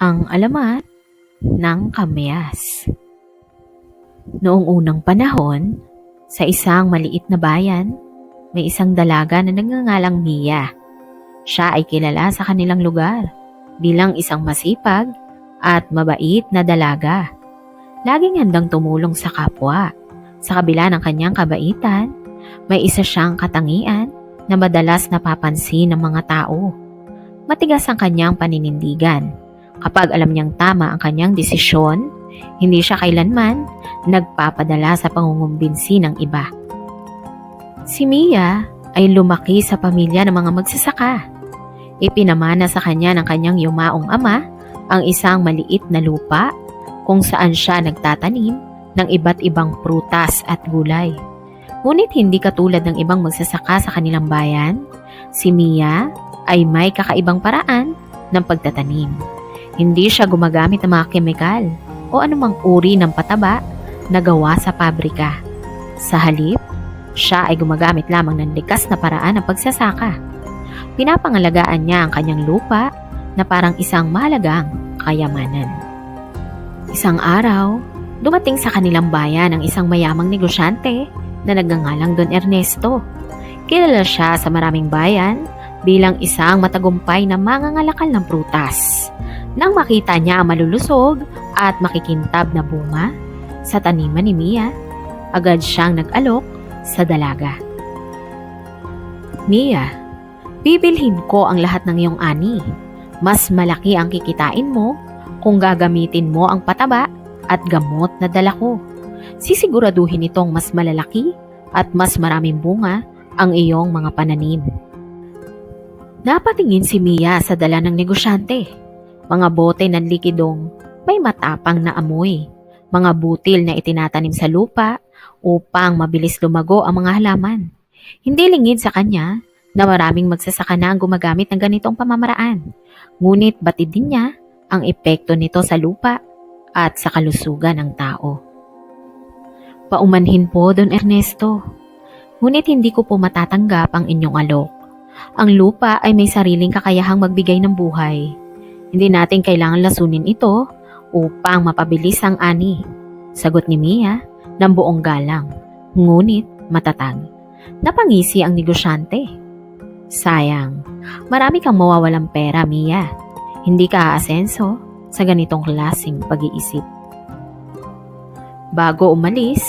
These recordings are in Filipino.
Ang alamat ng kamyas. Noong unang panahon, sa isang maliit na bayan, may isang dalaga na nagngangalang Mia. Siya ay kilala sa kanilang lugar bilang isang masipag at mabait na dalaga. Laging handang tumulong sa kapwa. Sa kabila ng kanyang kabaitan, may isa siyang katangian na madalas napapansin ng mga tao. Matigas ang kanyang paninindigan. Kapag alam niyang tama ang kanyang desisyon, hindi siya kailanman nagpapadala sa pangungumbinsi ng iba. Si Mia ay lumaki sa pamilya ng mga magsasaka. Ipinamana sa kanya ng kanyang yumaong ama ang isang maliit na lupa kung saan siya nagtatanim ng iba't ibang prutas at gulay. Ngunit hindi katulad ng ibang magsasaka sa kanilang bayan, si Mia ay may kakaibang paraan ng pagtatanim. Hindi siya gumagamit ng mga kemikal o anumang uri ng pataba na gawa sa pabrika. Sa halip, siya ay gumagamit lamang ng likas na paraan ng pagsasaka. Pinapangalagaan niya ang kanyang lupa na parang isang mahalagang kayamanan. Isang araw, dumating sa kanilang bayan ang isang mayamang negosyante na nagngangalang Don Ernesto. Kilala siya sa maraming bayan bilang isang matagumpay na mangangalakal ng prutas. Nang makita niya ang malulusog at makikintab na bunga sa taniman ni Mia, agad siyang nag-alok sa dalaga. Mia, bibilhin ko ang lahat ng iyong ani. Mas malaki ang kikitain mo kung gagamitin mo ang pataba at gamot na dala ko. Sisiguraduhin itong mas malalaki at mas maraming bunga ang iyong mga pananim. Napatingin si Mia sa dala ng negosyante. Mga bote ng likidong may matapang na amoy. Mga butil na itinatanim sa lupa upang mabilis lumago ang mga halaman. Hindi lingid sa kanya na maraming magsasaka na ang gumagamit ng ganitong pamamaraan. Ngunit batid din niya ang epekto nito sa lupa at sa kalusugan ng tao. Paumanhin po, Don Ernesto. Ngunit hindi ko po matatanggap ang inyong alok. Ang lupa ay may sariling kakayahang magbigay ng buhay. Hindi natin kailangan lasunin ito upang mapabilis ang ani. Sagot ni Mia ng buong galang, ngunit matatag. Napangisi ang negosyante. Sayang, marami kang mawawalang pera, Mia. Hindi ka aasenso sa ganitong klaseng pag-iisip. Bago umalis,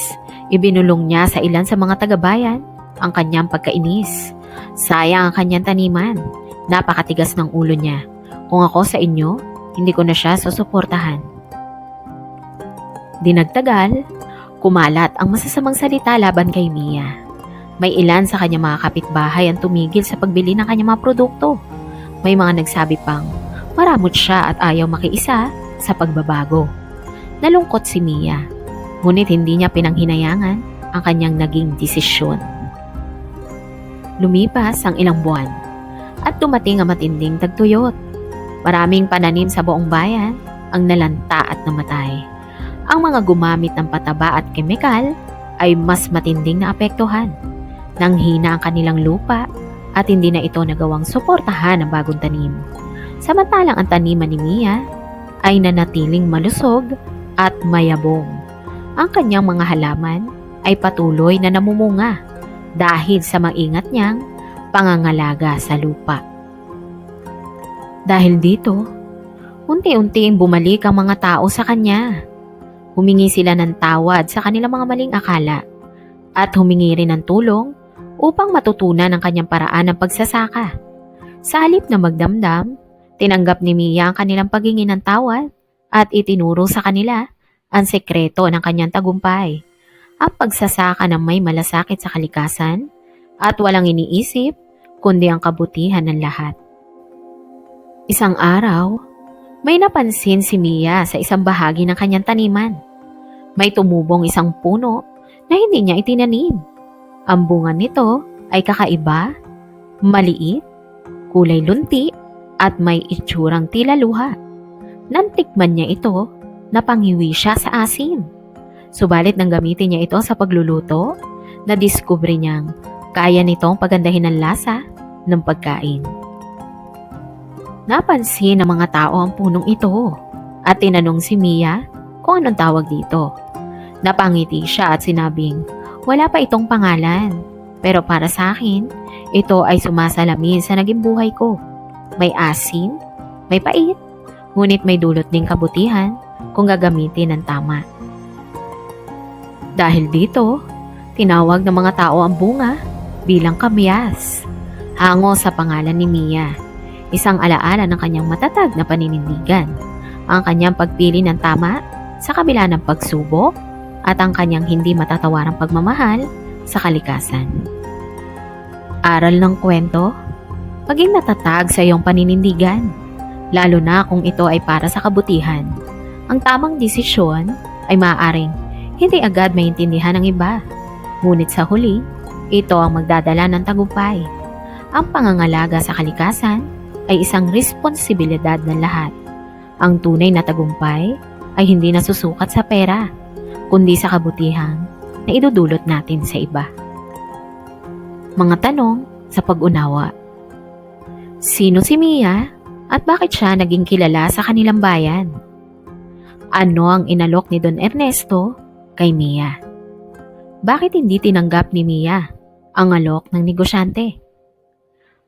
ibinulong niya sa ilan sa mga tagabayan ang kanyang pagkainis. Sayang ang kanyang taniman. Napakatigas ng ulo niya. Kung ako sa inyo, hindi ko na siya susuportahan. Dinagtagal, kumalat ang masasamang salita laban kay Mia. May ilan sa kanyang mga kapitbahay ang tumigil sa pagbili ng kanyang mga produkto. May mga nagsabi pang, maramot siya at ayaw makiisa sa pagbabago. Nalungkot si Mia, ngunit hindi niya pinanghinayangan ang kanyang naging desisyon. Lumipas ang ilang buwan at dumating ang matinding tagtuyot. Maraming pananim sa buong bayan ang nalanta at namatay. Ang mga gumamit ng pataba at kemikal ay mas matinding na apektuhan. Nang hina ang kanilang lupa at hindi na ito nagawang suportahan ang bagong tanim. Samantalang ang taniman ni Mia ay nanatiling malusog at mayabong. Ang kanyang mga halaman ay patuloy na namumunga dahil sa maingat niyang pangangalaga sa lupa. Dahil dito, unti-unting bumalik ang mga tao sa kanya. Humingi sila ng tawad sa kanilang mga maling akala at humingi rin ng tulong upang matutunan ang kanyang paraan ng pagsasaka. Sa halip na magdamdam, tinanggap ni Mia ang kanilang paghingi ng tawad at itinuro sa kanila ang sekreto ng kanyang tagumpay. Ang pagsasaka ng may malasakit sa kalikasan at walang iniisip kundi ang kabutihan ng lahat. Isang araw, may napansin si Mia sa isang bahagi ng kanyang taniman. May tumubong isang puno na hindi niya itinanim. Ang bunga nito ay kakaiba, maliit, kulay lunti, at may itsurang tila luha. Nang tikman niya ito, napanghiwi siya sa asin. Subalit nang gamitin niya ito sa pagluluto, nadiskubre niyang kaya nitong pagandahin ang lasa ng pagkain. Napansin ng mga tao ang punong ito at tinanong si Mia kung anong tawag dito. Napangiti siya at sinabing, wala pa itong pangalan. Pero para sa akin, ito ay sumasalamin sa naging buhay ko. May asim, may pait, ngunit may dulot ding kabutihan kung gagamitin ng tama. Dahil dito, tinawag ng mga tao ang bunga bilang kamyas. Hango sa pangalan ni Mia, isang alaala ng kanyang matatag na paninindigan, ang kanyang pagpili ng tama sa kabila ng pagsubok at ang kanyang hindi matatawarang pagmamahal sa kalikasan. Aral ng kwento, maging natatag sa iyong paninindigan, lalo na kung ito ay para sa kabutihan. Ang tamang desisyon ay maaaring hindi agad maintindihan ng iba, ngunit sa huli, ito ang magdadala ng tagumpay. Ang pangangalaga sa kalikasan ay isang responsibilidad ng lahat. Ang tunay na tagumpay ay hindi nasusukat sa pera, kundi sa kabutihan na idudulot natin sa iba. Mga tanong sa pag-unawa. Sino si Mia at bakit siya naging kilala sa kanilang bayan? Ano ang inalok ni Don Ernesto kay Mia? Bakit hindi tinanggap ni Mia ang alok ng negosyante?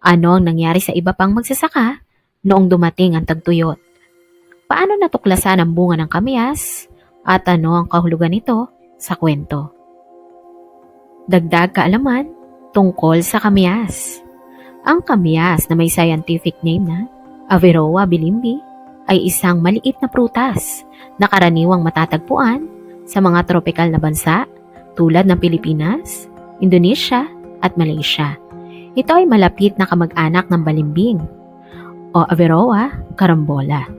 Ano ang nangyari sa iba pang magsasaka noong dumating ang tagtuyot? Paano natuklasan ang bunga ng kamyas at ano ang kahulugan nito sa kwento? Dagdag kaalaman tungkol sa kamyas. Ang kamyas na may scientific name na Averrhoa bilimbi ay isang maliit na prutas na karaniwang matatagpuan sa mga tropikal na bansa tulad ng Pilipinas, Indonesia at Malaysia. Ito ay malapit na kamag-anak ng balimbing o Averrhoa carambola.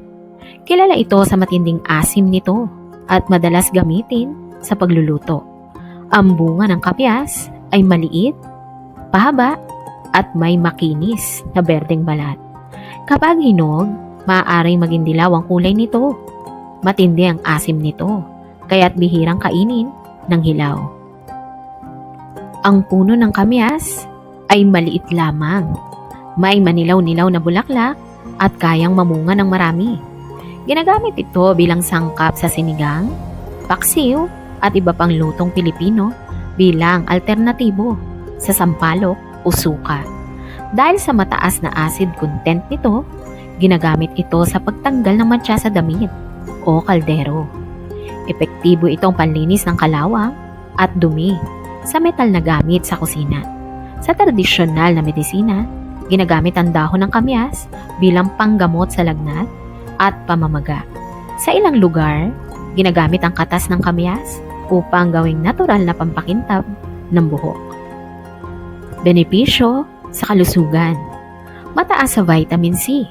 Kilala ito sa matinding asim nito at madalas gamitin sa pagluluto. Ang bunga ng kapyas ay maliit, pahaba at may makinis na berdeng balat. Kapag hinog, maaaring maging dilaw ang kulay nito. Matindi ang asim nito, kaya't bihirang kainin ng hilaw. Ang puno ng kamyas ay maliit lamang. May manilaw-nilaw na bulaklak at kayang mamunga ng marami. Ginagamit ito bilang sangkap sa sinigang, paksiw at iba pang lutong Pilipino bilang alternatibo sa sampalok o suka. Dahil sa mataas na acid content nito, ginagamit ito sa pagtanggal ng matsa sa damit o kaldero. Epektibo itong panlinis ng kalawang at dumi sa metal na gamit sa kusina. Sa tradisyonal na medisina, ginagamit ang dahon ng kamyas bilang panggamot sa lagnat at pamamaga. Sa ilang lugar, ginagamit ang katas ng kamyas upang gawing natural na pampakintab ng buhok. Benepisyo sa kalusugan. Mataas sa vitamin C.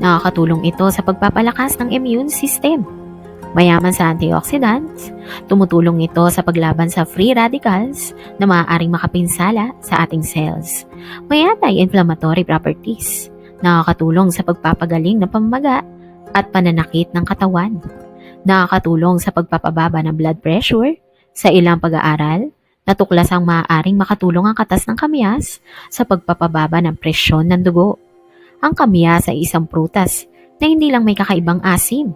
Nakakatulong ito sa pagpapalakas ng immune system. Mayaman sa antioxidants, tumutulong ito sa paglaban sa free radicals na maaaring makapinsala sa ating cells. May anti-inflammatory properties, nakakatulong sa pagpapagaling ng pamamaga at pananakit ng katawan. Nakakatulong sa pagpapababa ng blood pressure. Sa ilang pag-aaral, natuklas ang maaaring makatulong ang katas ng kamyas sa pagpapababa ng presyon ng dugo. Ang kamyas ay isang prutas na hindi lang may kakaibang asim,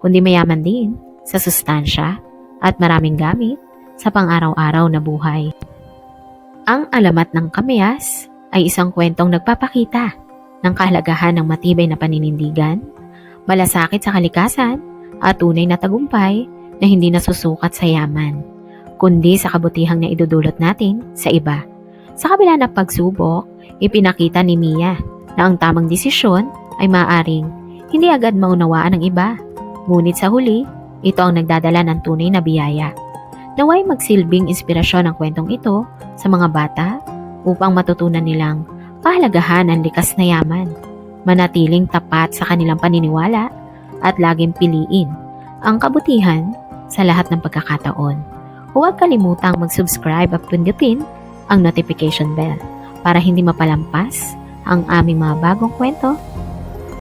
kundi mayaman din sa sustansya at maraming gamit sa pang-araw-araw na buhay. Ang alamat ng kamyas ay isang kwentong nagpapakita ng kahalagahan ng matibay na paninindigan, malasakit sa kalikasan, at tunay na tagumpay na hindi nasusukat sa yaman, kundi sa kabutihang na idudulot natin sa iba. Sa kabila ng pagsubok, ipinakita ni Mia na ang tamang desisyon ay maaring hindi agad maunawaan ng iba. Ngunit sa huli, ito ang nagdadala ng tunay na biyaya. Naway magsilbing inspirasyon ang kwentong ito sa mga bata upang matutunan nilang pahalagahan ang likas na yaman, manatiling tapat sa kanilang paniniwala at laging piliin ang kabutihan sa lahat ng pagkakataon. Huwag kalimutang mag-subscribe at pindutin ang notification bell para hindi mapalampas ang aming mga bagong kwento